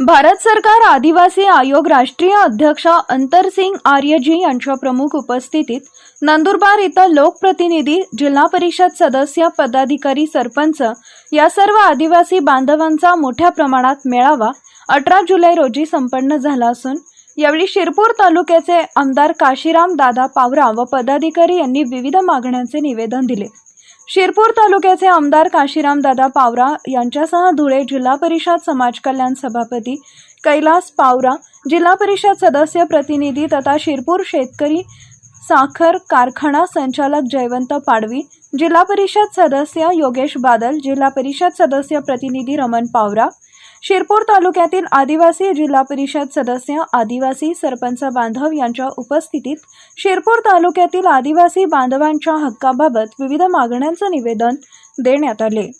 भारत सरकार आदिवासी आयोग राष्ट्रीय अध्यक्ष अंतरसिंग आर्यजी यांच्या प्रमुख उपस्थितीत नंदुरबार इथं लोकप्रतिनिधी जिल्हा परिषद सदस्य पदाधिकारी सरपंच या सर्व आदिवासी बांधवांचा मोठ्या प्रमाणात मेळावा अठरा जुलै रोजी संपन्न झाला असून यावेळी शिरपूर तालुक्याचे आमदार काशीराम दादा पावरा व पदाधिकारी यांनी विविध मागण्यांचे निवेदन दिले. शिरपूर तालुक्याचे आमदार काशीराम दादा पावरा यांच्यासह धुळे जिल्हा परिषद समाज कल्याण सभापती कैलास पावरा जिल्हा परिषद सदस्य प्रतिनिधी तथा शिरपूर शेतकरी साखर कारखाना संचालक जयवंत पाडवी जिल्हा परिषद सदस्य योगेश बादल जिल्हा परिषद सदस्य प्रतिनिधी रमण पावरा शिरपूर तालुक्यातील आदिवासी जिल्हा परिषद सदस्य आदिवासी सरपंच बांधव यांच्या उपस्थितीत शिरपूर तालुक्यातील आदिवासी बांधवांच्या हक्काबाबत विविध मागण्यांचं निवेदन देण्यात आले.